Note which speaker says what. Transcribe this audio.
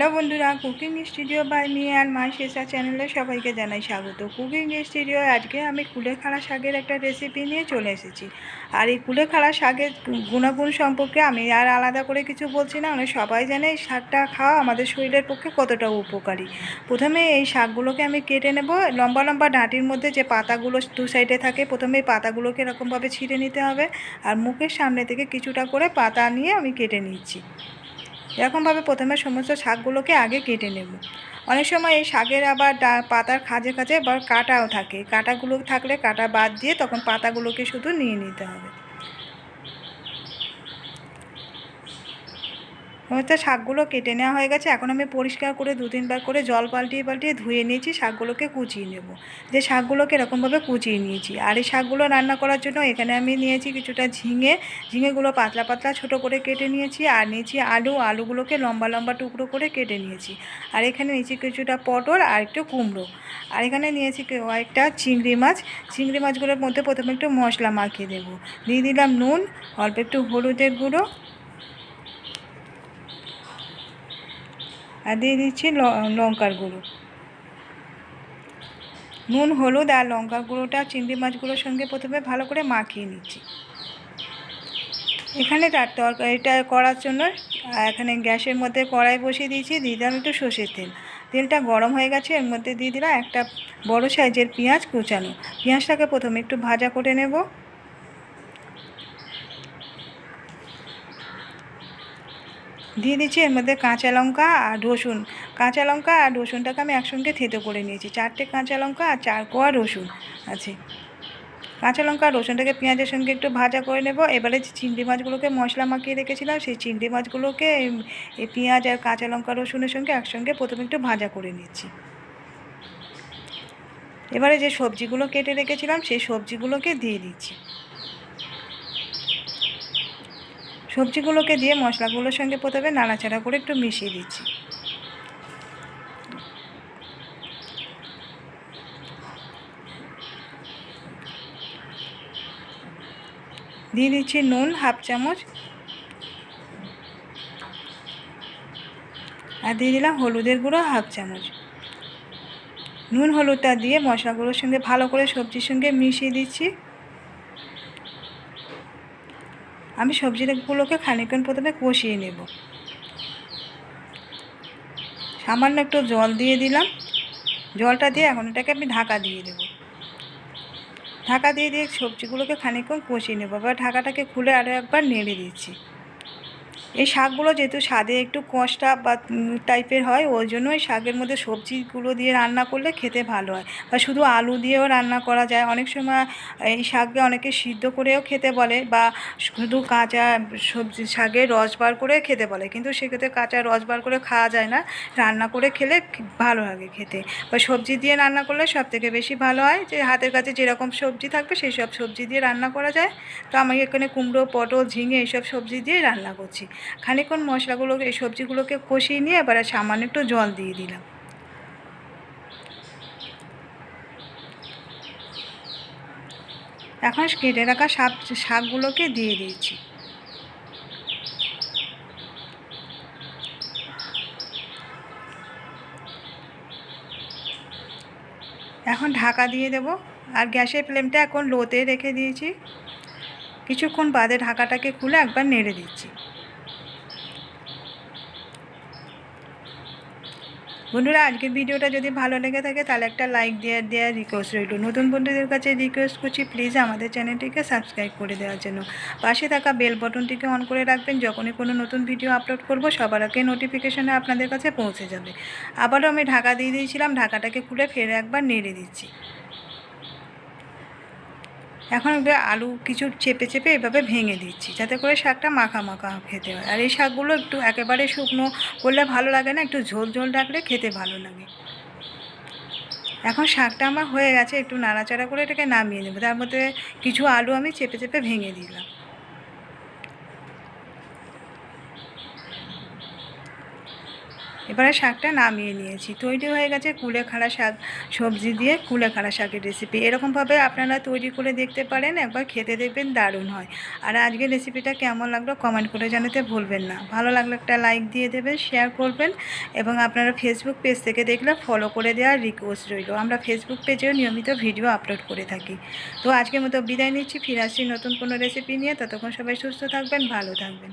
Speaker 1: Hello বন্ধুরা, cooking studio by me and my শেষা চ্যানেলে সবাইকে জানাই স্বাগত। কুকিং স্টুডিও আজকে আমি কুলেখাড়া শাকের একটা রেসিপি নিয়ে চলে এসেছি। আর এই কুলেখাড়া শাকের গুণাগুণ সম্পর্কে আমি আর আলাদা করে কিছু বলছি না মানে সবাই জানে এই শাকটা খাওয়া আমাদের শরীরের পক্ষে কতটা উপকারী। প্রথমে এই শাকগুলোকে আমি কেটে নেব, লম্বা লম্বা ডাঁটির মধ্যে যে পাতাগুলো দু সাইডে থাকে, প্রথমে এই পাতাগুলোকে এরকমভাবে ছিঁড়ে নিতে হবে। আর মুখের সামনে থেকে কিছুটা করে পাতা নিয়ে আমি কেটে নিচ্ছি। এরকমভাবে প্রথমে সমস্ত শাকগুলোকে আগে কেটে নেব। অনেক সময় এই শাকের আবার পাতার খাজে খাজে আবার কাটাও থাকে। কাটাগুলো থাকলে কাটা বাদ দিয়ে তখন পাতাগুলোকে শুধু নিয়ে নিতে হবে। হয়তো শাকগুলো কেটে নেওয়া হয়ে গেছে। এখন আমি পরিষ্কার করে দু তিনবার করে জল পাল্টিয়ে পাল্টিয়ে ধুয়ে নিয়েছি, শাকগুলোকে কুচিয়ে নেব। যে শাকগুলোকে এরকমভাবে কুচিয়ে নিয়েছি। আর এই শাকগুলো রান্না করার জন্য এখানে আমি নিয়েছি কিছুটা ঝিঙে। ঝিঙেগুলো পাতলা পাতলা ছোট করে কেটে নিয়েছি আর নিয়েছি আলু। আলুগুলোকে লম্বা লম্বা টুকরো করে কেটে নিয়েছি। আর এখানে নিয়েছি কিছুটা পটল আর একটু কুমড়ো। আর এখানে নিয়েছি কয়েকটা চিংড়ি মাছ। চিংড়ি মাছগুলোর মধ্যে প্রথমে একটু মশলা মাখিয়ে দেবো। দিয়ে দিলাম নুন, অল্প একটু হলুদের গুঁড়ো। আর দিয়ে দিচ্ছি লঙ্কার গুঁড়ো। নুন, হলুদ আর লঙ্কার গুঁড়োটা, চিংড়ি মাছগুলোর সঙ্গে প্রথমে ভালো করে মাখিয়ে নিচ্ছি। এখানে তার তরকারিটা করার জন্য এখানে গ্যাসের মধ্যে কড়াই বসিয়ে দিয়েছি, দিয়ে দিলাম একটু সর্ষের তেল। তেলটা গরম হয়ে গেছে, এর মধ্যে দিয়ে দিলাম একটা বড় সাইজের পেঁয়াজ কুচানো। পেঁয়াজটাকে প্রথমে একটু ভাজা করে নেব। দিয়ে দিচ্ছি, এর মধ্যে কাঁচা লঙ্কা আর রসুন। কাঁচা লঙ্কা আর রসুনটাকে আমি একসঙ্গে থেতো করে নিয়েছি। চারটে কাঁচা লঙ্কা আর চার কোয়া রসুন আছে। কাঁচা লঙ্কা রসুনটাকে পেঁয়াজের সঙ্গে একটু ভাজা করে নেব। এবারে যে চিংড়ি মাছগুলোকে মশলা মাখিয়ে রেখেছিলাম, সেই চিংড়ি মাছগুলোকে এই পেঁয়াজ আর কাঁচা লঙ্কা রসুনের সঙ্গে একসঙ্গে প্রথমে একটু ভাজা করে নিচ্ছি। এবারে যে সবজিগুলো কেটে রেখেছিলাম, সেই সবজিগুলোকে দিয়ে দিচ্ছি। সবজিগুলোকে দিয়ে মশলাগুলোর সঙ্গে প্রথমে নাড়াচাড়া করে একটু মিশিয়ে দিচ্ছি। দিয়ে দিচ্ছি নুন, হাফ চামচ। আর দিয়ে দিলাম হলুদের গুঁড়ো, হাফ চামচ। নুন, হলুদটা দিয়ে মশলাগুলোর সঙ্গে ভালো করে সবজির সঙ্গে মিশিয়ে দিচ্ছি। আমি সবজিগুলোকে খানিকক্ষণ প্রথমে কষিয়ে নেব। সামান্য একটু জল দিয়ে দিলাম। জলটা দিয়ে এখন এটাকে আমি ঢাকা দিয়ে দেব। ঢাকা দিয়ে দিয়ে সবজিগুলোকে খানিকক্ষণ কষিয়ে নেব। এবার ঢাকাটাকে খুলে আরও একবার নেড়ে দিচ্ছি। এই শাকগুলো যেহেতু স্বাদে একটু কষ্টা বা টাইপের হয়, ওই জন্য এই শাকের মধ্যে সবজিগুলো দিয়ে রান্না করলে খেতে ভালো হয়। বা শুধু আলু দিয়েও রান্না করা যায়। অনেক সময় এই শাককে অনেকে সিদ্ধ করেও খেতে বলে বা শুধু কাঁচা সবজি শাকের রস বার করে খেতে বলে। কিন্তু সেক্ষেত্রে কাঁচা রস বার করে খাওয়া যায় না। রান্না করে খেলে ভালো লাগে খেতে। বা সবজি দিয়ে রান্না করলে সব থেকে বেশি ভালো হয় যে হাতের কাছে যেরকম সবজি থাকবে সেই সব সবজি দিয়ে রান্না করা যায়। তো আমি এখানে কুমড়ো, পটল, ঝিঙে এইসব সবজি দিয়ে রান্না করছি। খানিকক্ষণ মশলাগুলোকে এই সবজিগুলোকে কষিয়ে নিয়ে এবারে সামান্য একটু জল দিয়ে দিলাম। এখন কেটে রাখা শাক, শাকগুলোকে দিয়ে দিয়েছি। এখন ঢাকা দিয়ে দেব। আর গ্যাসের ফ্লেমটা এখন লোতে রেখে দিয়েছি। কিছুক্ষণ বাদে ঢাকাটাকে খুলে একবার নেড়ে দিচ্ছি। বন্ধুরা, আজকের ভিডিওটা যদি ভালো লেগে থাকে, তাহলে একটা লাইক দেওয়ার দেওয়ার রিকোয়েস্ট রইল। নতুন বন্ধুদের কাছে রিকোয়েস্ট করছি প্লিজ আমাদের চ্যানেলটিকে সাবস্ক্রাইব করে দেওয়ার জন্য। পাশে থাকা বেল বটনটিকে অন করে রাখবেন, যখনই কোনো নতুন ভিডিও আপলোড করব, সবার আগে নোটিফিকেশানে আপনাদের কাছে পৌঁছে যাবে। আবারও আমি ঢাকা দিয়ে দিয়েছিলাম, ঢাকাটাকে খুলে ফের একবার নেড়ে দিচ্ছি। এখন এবার আলু কিছু চেপে চেপে এভাবে ভেঙে দিচ্ছি, যাতে করে শাকটা মাখা মাখা খেতে হয়। আর এই শাকগুলো একটু একেবারে শুকনো করলে ভালো লাগে না, একটু ঝোল ঝোল রাখলে খেতে ভালো লাগে। এখন শাকটা আমার হয়ে গেছে, একটু নাড়াচাড়া করে এটাকে নামিয়ে নেব। তার মধ্যে কিছু আলু আমি চেপে চেপে ভেঙে দিলাম। এবারে শাকটা নামিয়ে নিয়েছি। তৈরি হয়ে গেছে কুলে কুলেখাড়া শাক, সবজি দিয়ে কুলে কুলেখাড়া শাকের রেসিপি এরকমভাবে আপনারা তৈরি করে দেখতে পারেন, একবার খেতে দেখবেন দারুণ হয়। আর আজকের রেসিপিটা কেমন লাগল কমেন্ট করে জানাতে ভুলবেন না। ভালো লাগলে একটা লাইক দিয়ে দেবেন শেয়ার করবেন এবং আপনারা ফেসবুক পেজ থেকে দেখলে ফলো করে দেওয়ার রিকোয়েস্ট রইল। আমরা ফেসবুক পেজেও নিয়মিত ভিডিও আপলোড করে থাকি। তো আজকের মতো বিদায় নিচ্ছি। ফিরে আসছি নতুন কোনো রেসিপি নিয়ে। ততক্ষণ সবাই সুস্থ থাকবেন, ভালো থাকবেন।